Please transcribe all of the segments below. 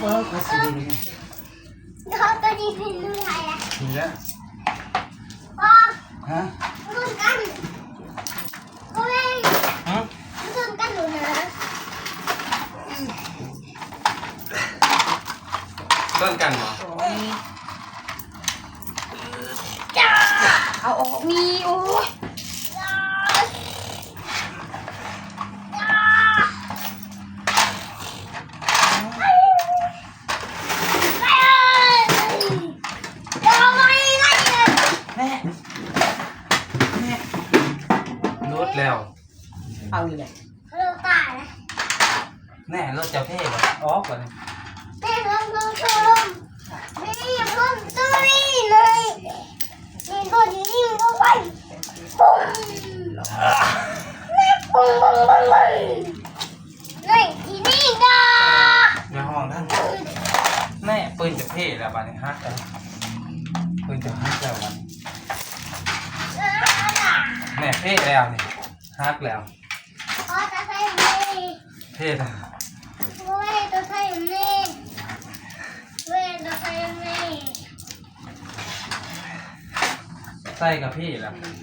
我要这边来。你到这边弄啥呀？你呢？我。哈？我干。我问。啊？你干啥呢？你干吗？ ม่แม่รุดแล้ว เอาอีกเลยเราตายนะแน่รถเจ้าเท่บ่ออกก่อนนี่แม่ลงลงชมนี่อย่าเพิ่งตัวนี้เลยนี่ตัวนี้นี่ก็ไปปุ้งปุ้งปุ้งปุ้งปุ้งนี่ที่นี่ก็ในห้องท่านแน่ปืนเจ้าเท่แล้วบัดนี้ฮักแล้วปืนเจ้าฮักแล้วบัดนี้ แน่เท่แล้วนี่ฮักแล้วขอตาใส่แม่เท่แล้วเว้ยตัวใส่แม่เว้ยตัวใส่แม่ใส่กับพี่แล้วมึง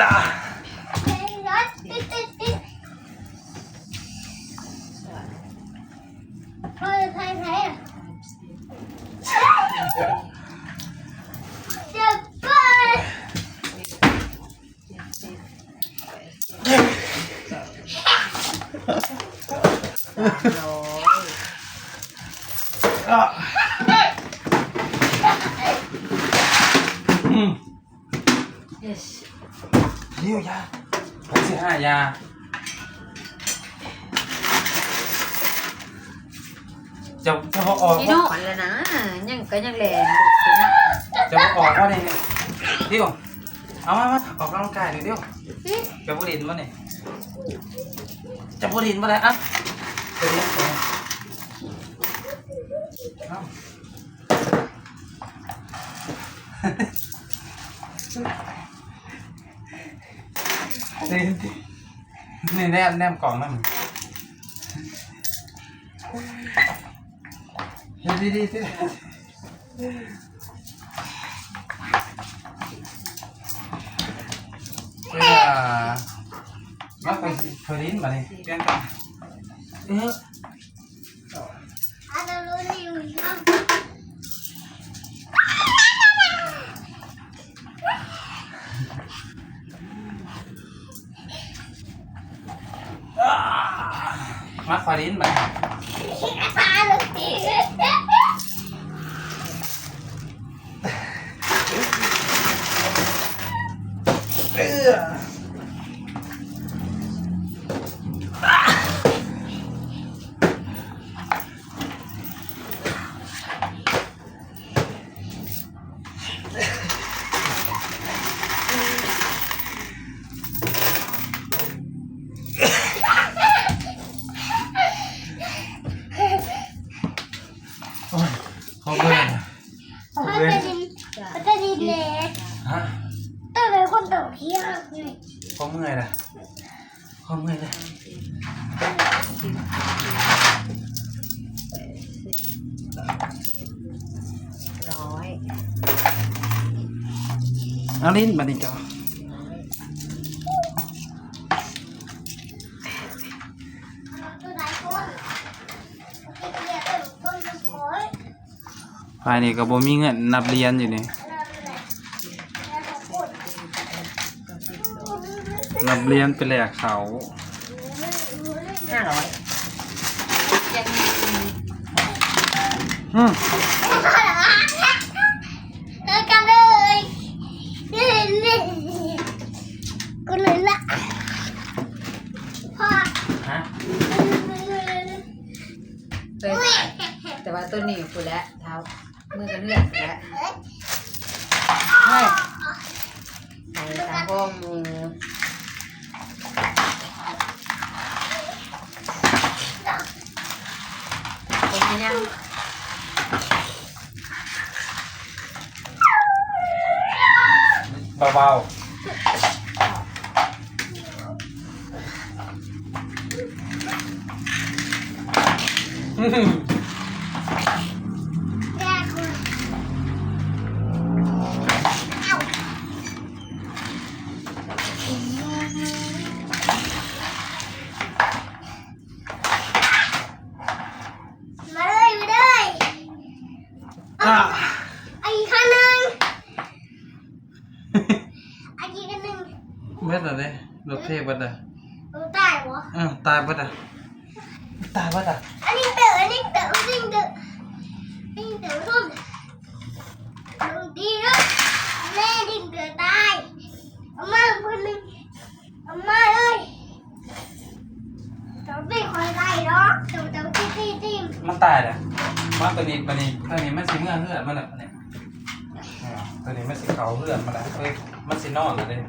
รั Yes. 六呀，不是二呀。 จะจะบอกออกพี่ว่าน้องแล้วนะยังก็ยังแลนลูกสินะจะบอกออกว่าเนี่ยเดี๋ยวเอามามาออกกำลังกายหน่อยเดี๋ยวจะบุรินมาเนี่ยจะบุรินมาเลยอะเดี๋ยวนี้เอานี่นี่แนมแนมกล่องนั่น Hindi, hindi, hindi. Kaya, mapagsipurin ba rin? Eh? Mak Farin, 嗯，好饿呀。เขาเมื่อยละเขาเมื่อยละ ร้อย เอาลิ้นมาดิจ้า ตัวไหนคนเขาจะเรียกเป็นคนมันโอย ภายนี่ก็บ่มีเงินนับเรียนอยู่นี่ นับเรียนไปแลกเขาห้าร้อยยังมีอืมเลิกกันเลยนี่นี่กูเลยละพ่อฮะเลยแต่ว่าตัวนี้กูแล้วเท้ามือกันเลือดแล้วเฮ้ยใส่ตาห้องมือ sayang. Babaw. Mm-hmm. ไอ้ข้างหนึ่งไอ้อีกอันหนึ่งเบ็ดอะไรรถเทพเบ็ดอะรู้ตายวะอืมตายเบ็ดอะตายเบ็ดอะอันนี้เต๋ออันนี้เต๋ออันนี้เต๋ออันนี้เต๋อรุ่นดูดีด้วยแม่ดิ้งเต๋อตายเอามาคนหนึ่งเอามาเลยเต๋อตีคอยไล่เนาะเต๋อเต๋อตีตีตีมันตายเลยมันตัวนี้ตัวนี้ตัวนี้มันสิเมื่อเลือดมันอะเนี่ยเนี่ย ตัวนี้มันสิเขาเลือดมันอะเฮ้ยมันสินอนเลย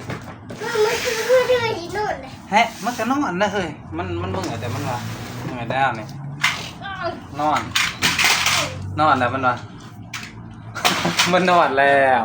มันมันคือคือเดือดที่นู่นเลยเฮ้ยมันจะนอนนะเฮ้ยมันมันมึงอะแต่มันว่ามึงอะได้เนี่ยนอน นอนแล้วมันว่ามันนอนแล้ว